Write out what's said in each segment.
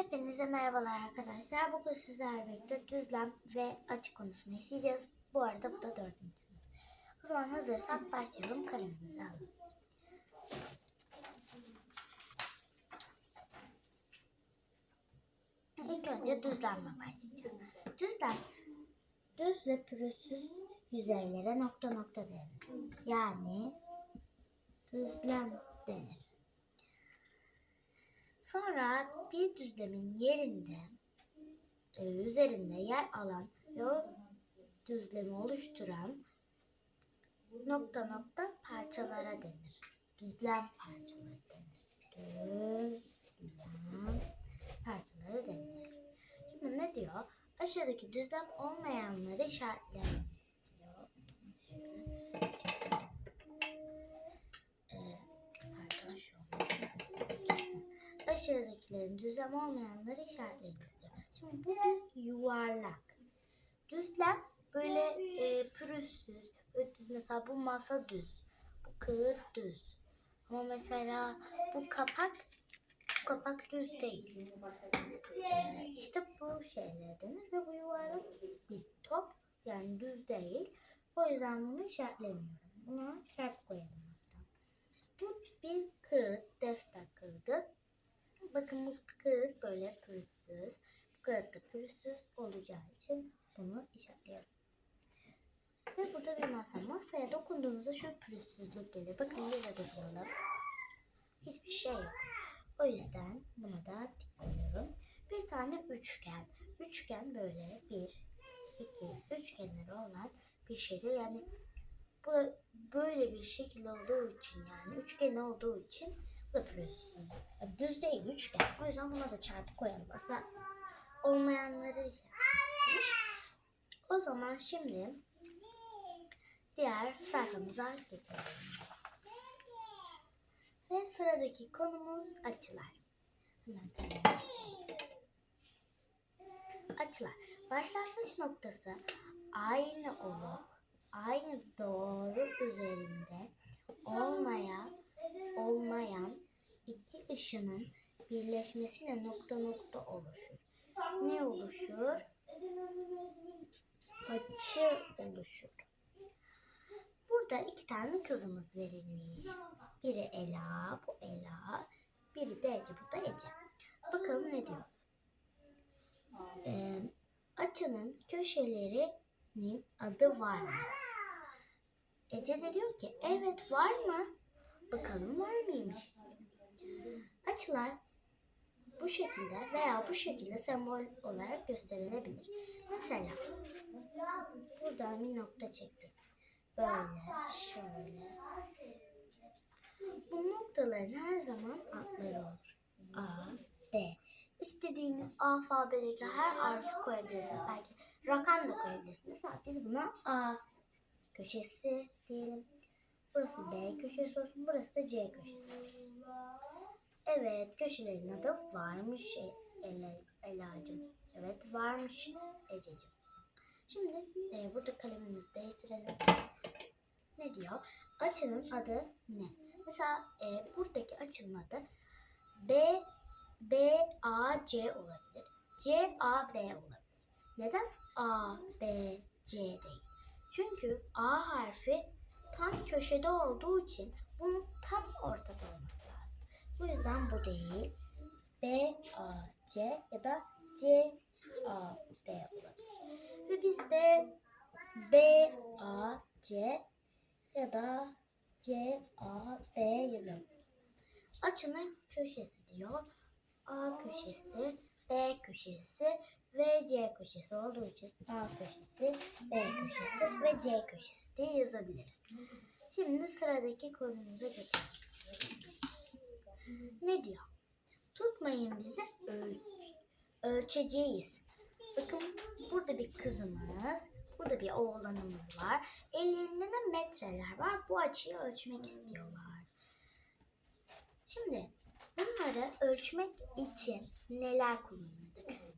Hepinize merhabalar arkadaşlar. Bugün sizlerle birlikte düzlem ve açı konusunu işleyeceğiz. Bu arada bu da dördüncü sınıf. O zaman hazırsak başlayalım. Kalemimizi alalım. İlk önce düzlemle başlayacağım. Düzlem, düz ve pürüzsüz yüzeylere nokta nokta denir. Yani düzlem. Sonra bir düzlemin yerinde e, üzerinde yer alan ve o düzlemi oluşturan nokta nokta parçalara denir. Düzlem parçaları denir. Düzlem parçaları denir. Şimdi ne diyor? Aşağıdaki düzlem olmayanları işaretlemek istiyor. Şöyle. Aşağıdakilerin düzlem olmayanları işaretleyin istiyor. Şimdi bu bir yuvarlak. Düzlem böyle e, pürüzsüz. Mesela bu masa düz. Bu kağıt düz. Ama mesela bu kapak bu kapak düz değil. İşte bu şeyler denir ve bu yuvarlak bir top. Yani düz değil. O yüzden bunu işaretlemiyorum. Buna çarpı koyalım. Bu bir kağıt. Bakın bu kağıt böyle pürüzsüz. Bu kağıt da pürüzsüz olacağı için bunu işaretliyorum. Ve burada bir masa. Masaya dokunduğunuzda şu pürüzsüzlük gelir. Bakın yine dokunalım. Hiçbir şey yok. O yüzden buna da tıklıyorum. Bir tane üçgen. Üçgen böyle bir, iki, üç kenarı olan bir şeydir. Yani bu böyle bir şekil olduğu için yani üçgen olduğu için Yani düz değil üçgen. O yüzden buna da çarpı koyalım. Aslında olmayanları işaretlemiş. O zaman şimdi diğer sayfamıza geçelim. Ve sıradaki konumuz açılar. Açılar. Başlangıç noktası aynı olup aynı doğru üzerinde olmayan olmayan iki ışının birleşmesiyle nokta nokta oluşur. Ne oluşur? Açı oluşur. Burada iki tane kızımız verilmiş. Biri Ela, bu Ela. Biri de Ece, bu da Ece. Bakalım ne diyor? Ee, açının köşelerinin adı var mı? Ece de diyor ki evet var mı? Bakalım var mıymış? Açılar bu şekilde veya bu şekilde sembol olarak gösterilebilir. Mesela buradan bir nokta çektim. Böyle, şöyle. Bu noktaların her zaman adları olur. A, B. İstediğiniz alfabedeki her harfi koyabilirsiniz. Belki rakam da koyabilirsiniz. Biz buna A köşesi diyelim. Burası B köşesi olsun. Burası da C köşesi. Evet köşelerin adı varmış E- Ela, Ela'cığım. Evet varmış Ececiğim. Şimdi e, burada kalemimizi değiştirelim. Ne diyor? Açının adı ne? Mesela e, buradaki açının adı B B A C olabilir. C A B olabilir. Neden A B C değil? Çünkü A harfi tam köşede olduğu için bunun tam ortada olması lazım. Bu yüzden bu değil. B A C ya da C A B olabilir. Ve biz de B A C ya da C A B yazalım. Açının köşesi diyor. A köşesi, B köşesi ve C köşesi olduğu için A köşesi, B köşesi ve C köşesi diye yazabiliriz. Şimdi sıradaki konumuza geçelim. Ne diyor? Tutmayın bizi ölç ölçeceğiz. Bakın burada bir kızımız, burada bir oğlanımız var. Ellerinde de metreler var. Bu açıyı ölçmek istiyorlar. Şimdi bunları ölçmek için neler kullanıldı?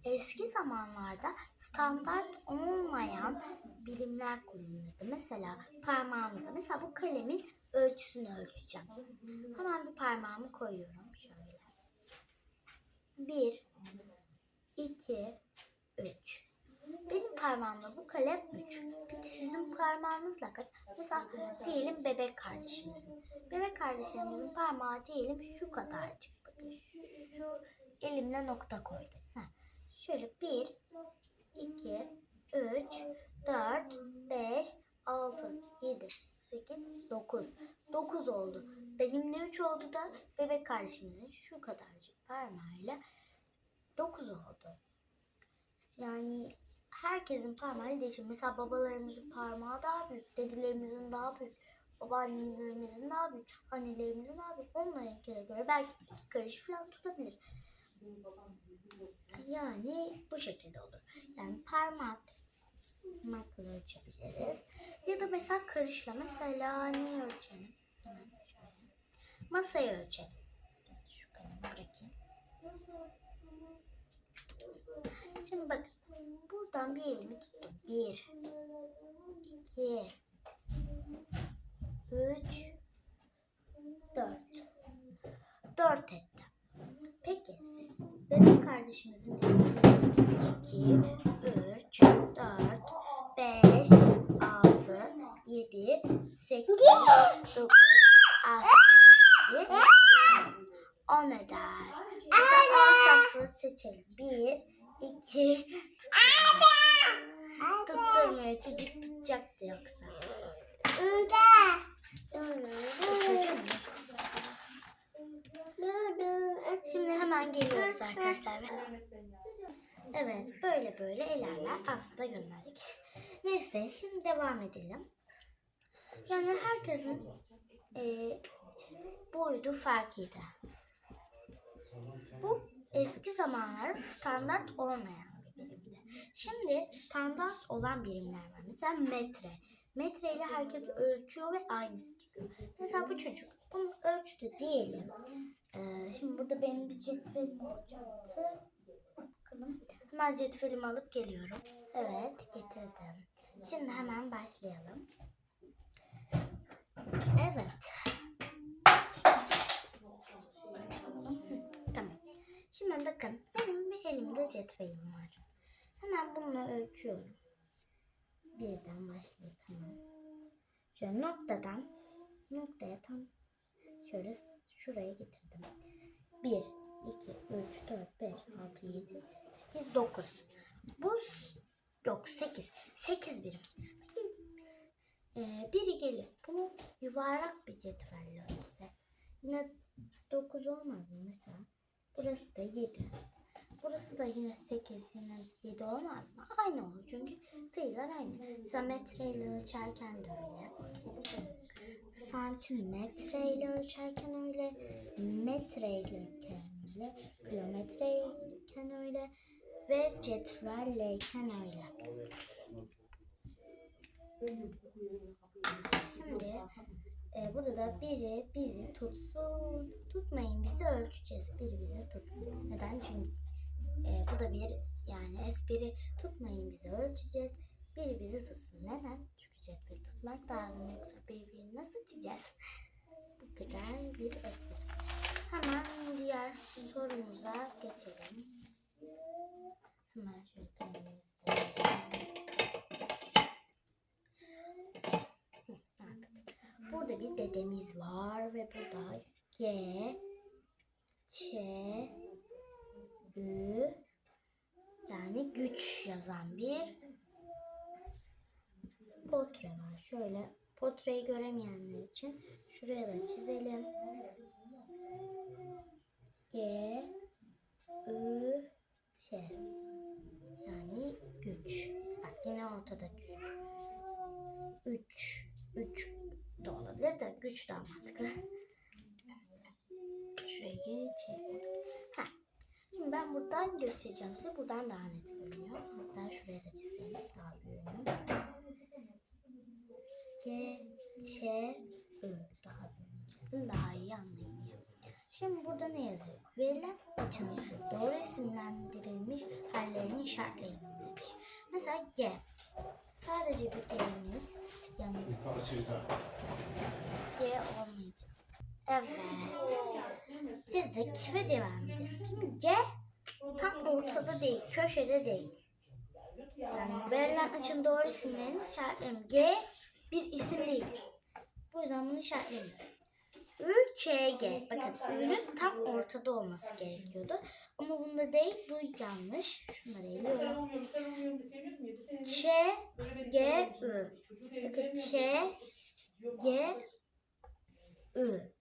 Eski zamanlarda standart olmayan birimler kullanılırdı. Mesela parmağımızda. Mesela bu kalemin ölçüsünü ölçeceğim. Hemen bir parmağımı koyuyorum şöyle. Bir, 2, 3. Benim parmağımla bu kalem 3. Peki sizin parmağınızla kaç? Mesela diyelim bebek kardeşimizin. Bebek kardeşimizin parmağı diyelim şu kadarcık. Bakın şu, şu elimle nokta koydum. Şöyle 1, 2, 3, 4, 5, 6, 7, 8, 9. 9 oldu. Benimle 3 oldu da bebek kardeşimizin şu kadarcık parmağıyla 9 oldu. Yani herkesin parmağı değişir. Mesela babalarımızın parmağı daha büyük, dedelerimizin daha büyük, babaannelerimizin daha büyük, annelerimizin daha büyük. Onlarınkine göre belki iki karış falan tutabilir. Yani bu şekilde olur. Yani parmak parmakla ölçebiliriz. Ya da mesela karışla. Mesela ne ölçelim? Masayı ölçelim. Şu kalemi bırakayım. Şimdi bak buradan bir elimi tuttum. Bir, iki, üç, dört. Dört ettim. Peki siz bebek kardeşimizin de iki, üç, dört, beş, altı, yedi, sekiz, dokuz, altı, yedi, on eder. Mesela asafı seçelim. Bir, iki, tutturmuyor. Tutturmuyor. Çocuk tutacaktı yoksa. Hemen geliyoruz arkadaşlar. Evet böyle böyle ilerler. Aslında gönderdik. Neyse şimdi devam edelim. Yani herkesin e, boyutu farklıydı. Bu eski zamanlarda standart olmayan bir birimdi. Şimdi standart olan birimler var. Mesela metre. Metre ile herkes ölçüyor ve aynısı çıkıyor. Mesela bu çocuk bunu ölçtü diyelim. Ee, şimdi burada benim bir cetvelim olacaktı. Bakalım. Hemen cetvelimi alıp geliyorum. Evet getirdim. Şimdi hemen başlayalım. Evet. Tamam. Şimdi bakın benim bir elimde cetvelim var. Hemen bununla ölçüyorum. Birden başlayıp hemen. Şöyle noktadan noktaya tam şöyle şuraya getirdim. 1, 2, 3, 4, 5, 6, 7, 8, 9. Bu yok 8. 8 birim. Peki e, biri gelip bu yuvarlak bir cetvelle ölçse yine 9 olmaz mı mesela? Burası da 7. Burası da yine 8, yine 7 olmaz mı? Aynı olur çünkü sayılar aynı. Mesela metreyle ölçerken de öyle. Santimetreyle ölçerken öyle. Metreyken öyle. Kilometreyken öyle. Ve cetvelleyken öyle. Şimdi e, burada da biri bizi tutsun. Tutmayın bizi ölçeceğiz. Biri bizi tutsun. Neden? Çünkü e, bu da bir yani espri tutmayın bizi ölçeceğiz. Biri bizi tutsun. Neden? Çünkü cetveli tutmak lazım. Yoksa birbirini nasıl tutacağız? Bu kadar bir espri. Hemen diğer sorumuza geçelim. Hemen şöyle kalemimizi. Burada bir dedemiz var ve burada G, Ç, Ü yani güç yazan bir portre var. Şöyle portreyi göremeyenler için şuraya da çizelim. G, Ü, Ç yani güç. Bak yine ortada üç. Üç de olabilir de güç daha mantıklı. Şuraya geçelim. Ha. Şimdi ben buradan göstereceğim size. Buradan daha net görünüyor. Hatta şuraya da çizeyim. Daha büyüğünü. G, Ç, Ö. Daha çizdim. Daha iyi anlayın diye. Şimdi burada ne yazıyor? Verilen açının doğru isimlendirilmiş hallerini işaretleyin demiş. Mesela G. Sadece bir G'miz yani G olmayacak. Evet. Çizdik ve devam edelim. Şimdi G tam ortada değil, köşede değil. Yani verilen açının doğru isimlerini işaretleyelim. G bir isim değil. Bu yüzden bunu işaretleyelim. Ü, Ç, G. Bakın Ü'nün tam ortada olması gerekiyordu. Ama bunda değil, bu yanlış. Şunları eliyorum. Ç, G, Ü. Bakın Ç, G, Ü.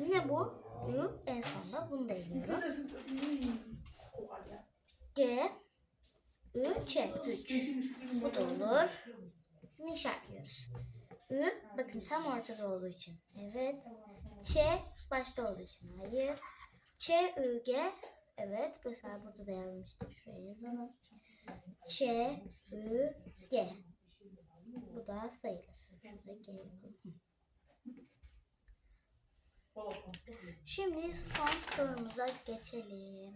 Yine bu. Ü en sonda. Bunu da eliyorum. G, Ü, Ç. 3. Bu da olur. Bunu işaretliyoruz. Ü, bakın tam ortada olduğu için. Evet. Ç, başta olduğu için. Hayır. Ç, Ü, G. Evet. Mesela burada da yazmıştık. Şuraya yazalım. Ç, Ü, G. Bu da sayılır. Şurada G. Şimdi son sorumuza geçelim.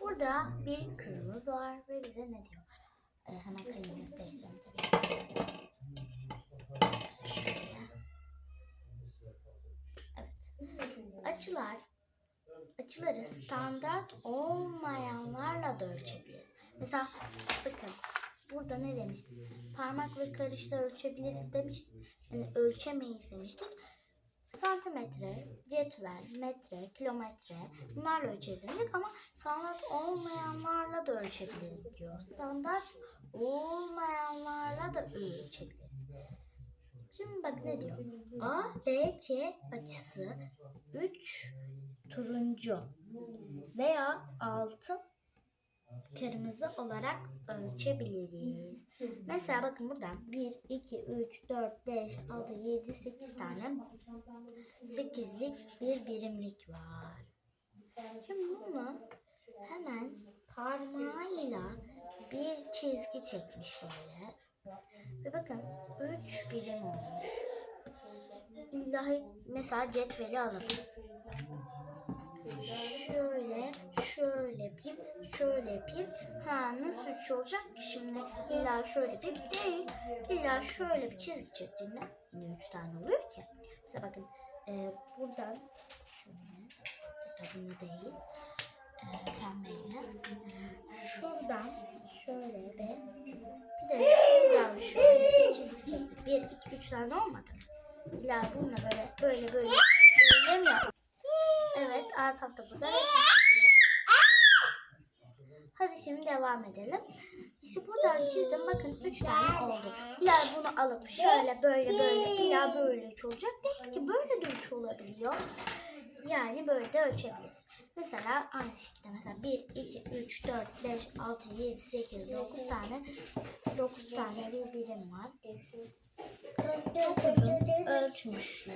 Burada bir kızımız var ve bize ne diyor? Ee, hemen kalemimizi değiştirelim. Evet. Açılar açıları standart olmayanlarla da ölçebiliriz. Mesela bakın burada ne demiştik? Parmak ve karışla ölçebiliriz demiştik. Yani ölçemeyiz demiştik. Santimetre, cetvel, metre, kilometre bunlarla demiştik ama standart olmayanlarla da ölçebiliriz diyor. Standart olmayanlarla da ölçebiliriz. Şimdi bak ne diyor? A, B, C açısı 3 turuncu veya 6 kırmızı olarak ölçebiliriz. Mesela bakın buradan 1, 2, 3, 4, 5, 6, 7, 8 tane 8'lik bir birimlik var. Şimdi bunu hemen parmağıyla bir çizgi çekmiş böyle. Ve bakın 3 birim olmuş. İllahi mesela cetveli alalım. Şöyle, şöyle şöyle yapayım. Ha nasıl üç olacak ki şimdi? İlla şöyle yapayım. Değil. İlla şöyle bir çizgi çektiğinde yine üç tane oluyor ki. Mesela bakın e, buradan şöyle, kitabını değil, e, pembeyle. Şuradan şöyle ve bir de şuradan şöyle bir çizgi çektik. Bir, iki, üç tane olmadı. İlla bununla böyle, böyle, böyle, böyle mi? Evet, Asaf da burada. Hadi şimdi devam edelim. İşte buradan çizdim. Bakın üç tane oldu. İlla bunu alıp şöyle böyle böyle illa böyle üç olacak değil ki. Böyle de üç olabiliyor. Yani böyle de ölçebiliriz. Mesela aynı şekilde mesela 1, 2, 3, 4, 5, 6, 7, 8, 9 tane 9 tane bir birim var. Dokuzun ölçmüşler.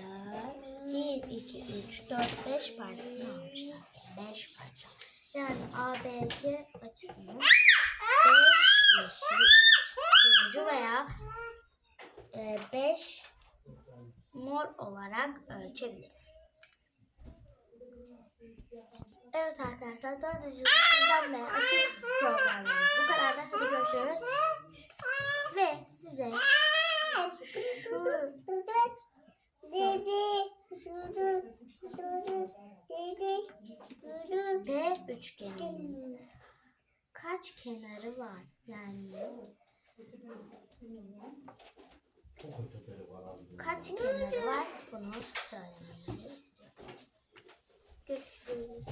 1, 2, 3, 4, 5 parçasını almışlar. 5 parça. Yani ABC açısını 5 yeşil, turuncu veya 5 mor olarak ölçebiliriz. Evet arkadaşlar dördüncü sizden ve açık programımız bu kadar da hadi görüşürüz. Ve size şu B üçgeninin kaç kenarı var? Yani kaç kenarı var? Bunu istiyorum. Görüşürüz.